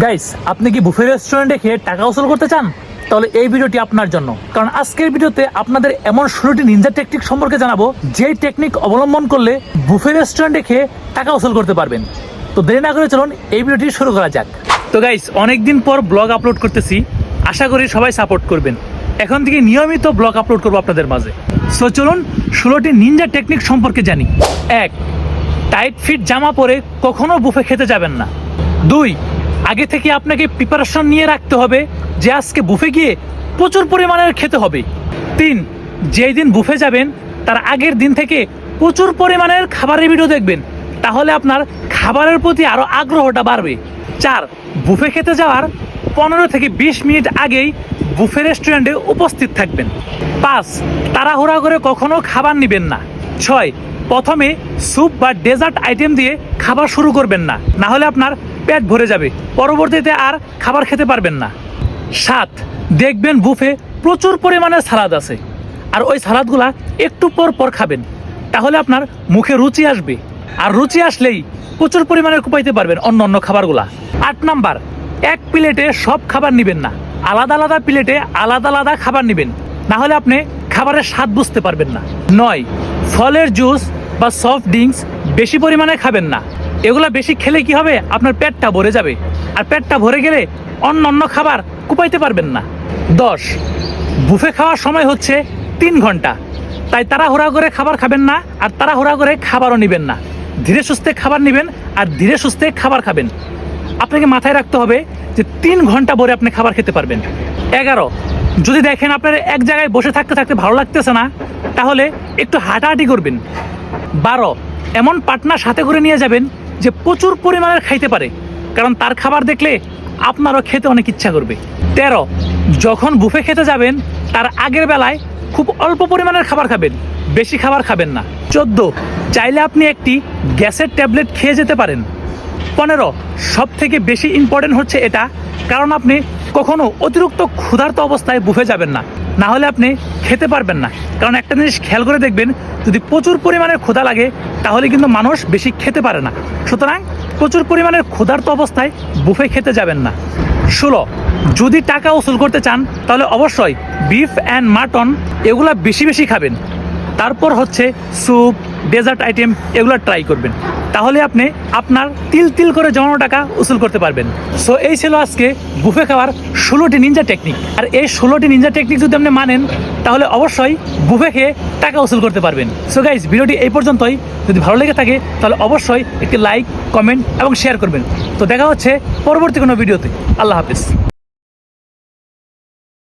Guys আপনি কি buffet রেস্টুরেন্টে খেয়ে টাকা উসুল করতে চান? তাহলে এই ভিডিওটি আপনার জন্য। কারণ আজকের ভিডিওতে আপনাদের এমন ষোলোটি নিনজা টেকনিক সম্পর্কে জানাব, যেই টেকনিক অবলম্বন করলে বুফে রেস্টুরেন্টে খেয়ে টাকা উসুল করতে পারবেন। তো দেরি না করে চলুন এই ভিডিওটি শুরু করা যাক। তো গাইস অনেকদিন পর ব্লগ আপলোড করতেছি। আশা করি সবাই সাপোর্ট করবেন। এখন থেকে নিয়মিত ব্লগ আপলোড করব আপনাদের মাঝে। সো চলুন ষোলোটি নিনজা টেকনিক সম্পর্কে জানি। এক টাইট ফিট জামা পরে কখনো বুফে খেতে যাবেন না। দুই আগে থেকে আপনাকে প্রিপারেশন নিয়ে রাখতে হবে যে আজকে বুফে গিয়ে প্রচুর পরিমাণের খেতে হবে। তিন, যেই দিন বুফে যাবেন, তার আগের দিন থেকে প্রচুর পরিমাণের খাবারের ভিডিও দেখবেন। তাহলে আপনার খাবারের প্রতি আরও আগ্রহটা বাড়বে। চার বুফে খেতে যাওয়ার পনেরো থেকে বিশ মিনিট আগেই বুফে রেস্টুরেন্টে উপস্থিত থাকবেন। পাঁচ, তাড়াহুড়া করে কখনো খাবার নেবেন না। ছয় প্রথমে স্যুপ বা ডেজার্ট আইটেম দিয়ে খাবার শুরু করবেন না। না হলে আপনার পেট ভরে যাবে। পরবর্তীতে আর খাবার খেতে পারবেন না। সাত, দেখবেন বুফে প্রচুর পরিমাণে সালাদ আছে। আর ওই সালাদগুলা একটু পর পর খাবেন। তাহলে আপনার মুখে রুচি আসবে। আর রুচি আসলেই প্রচুর পরিমাণে কুপাইতে পারবেন অন্য অন্য খাবারগুলা। আট নাম্বার, এক প্লেটে সব খাবার নেবেন না। আলাদা আলাদা প্লেটে আলাদা আলাদা খাবার নেবেন। না হলে আপনি খাবারের স্বাদ বুঝতে পারবেন না। নয় ফলের জুস বা সফট ড্রিঙ্কস বেশি পরিমাণে খাবেন না। এগুলো বেশি খেলে কি হবে? আপনার পেটটা ভরে যাবে। আর পেটটা ভরে গেলে অন্য অন্য খাবার কুপাইতে পারবেন না। দশ, বুফে খাওয়ার সময় হচ্ছে তিন ঘণ্টা। তাই তাড়াহুড়া করে খাবার খাবেন না, আর তাড়াহুড়া করে খাবারও নেবেন না। ধীরে সুস্থে খাবার নেবেন, আর ধীরে সুস্থে খাবার খাবেন। আপনাকে মাথায় রাখতে হবে যে তিন ঘণ্টা ভরে আপনি খাবার খেতে পারবেন। এগারো যদি দেখেন আপনার এক জায়গায় বসে থাকতে থাকতে ভালো লাগতেছে না, তাহলে একটু হাঁটাহাঁটি করবেন। বারো, এমন পার্টনার সাথে করে নিয়ে যাবেন যে প্রচুর পরিমাণের খাইতে পারে, কারণ তার খাবার দেখলে আপনারও খেতে অনেক ইচ্ছা করবে। তেরো, যখন বুফে খেতে যাবেন, তার আগের বেলায় খুব অল্প পরিমাণের খাবার খাবেন, বেশি খাবার খাবেন না। চোদ্দ, চাইলে আপনি একটি গ্যাসের ট্যাবলেট খেয়ে যেতে পারেন। পনেরো সব থেকে বেশি ইম্পর্টেন্ট হচ্ছে এটা, কারণ আপনি কখনো অতিরিক্ত ক্ষুধার্ত অবস্থায় বুফে যাবেন না। না হলে আপনি খেতে পারবেন না। কারণ একটা জিনিস খেয়াল করে দেখবেন, যদি প্রচুর পরিমাণের ক্ষুধা লাগে, তাহলে কিন্তু মানুষ বেশি খেতে পারে না। সুতরাং প্রচুর পরিমাণের ক্ষুধার্ত অবস্থায় বুফে খেতে যাবেন না। ষোলো, যদি টাকা উসুল করতে চান, তাহলে অবশ্যই বিফ অ্যান্ড মাটন এগুলা বেশি বেশি খাবেন। তারপর হচ্ছে স্যুপ, ডেজার্ট আইটেম এগুলো ট্রাই করবেন। তাহলে আপনি আপনার তিল তিল করে জমানো টাকা উসুল করতে পারবেন। সো এই ছিল আজকে বুফে খাওয়ার ষোলোটি নিনজা টেকনিক আর এই ষোলোটি নিনজা টেকনিক যদি আপনি মানেন, তাহলে অবশ্যই বুফে খেয়ে টাকা উসুল করতে পারবেন। সো গাইজ ভিডিওটি এই পর্যন্তই। যদি ভালো লেগে থাকে, তাহলে অবশ্যই একটি লাইক কমেন্ট এবং শেয়ার করবেন। তো দেখা হচ্ছে পরবর্তী কোনো ভিডিওতে। আল্লাহ হাফিজ।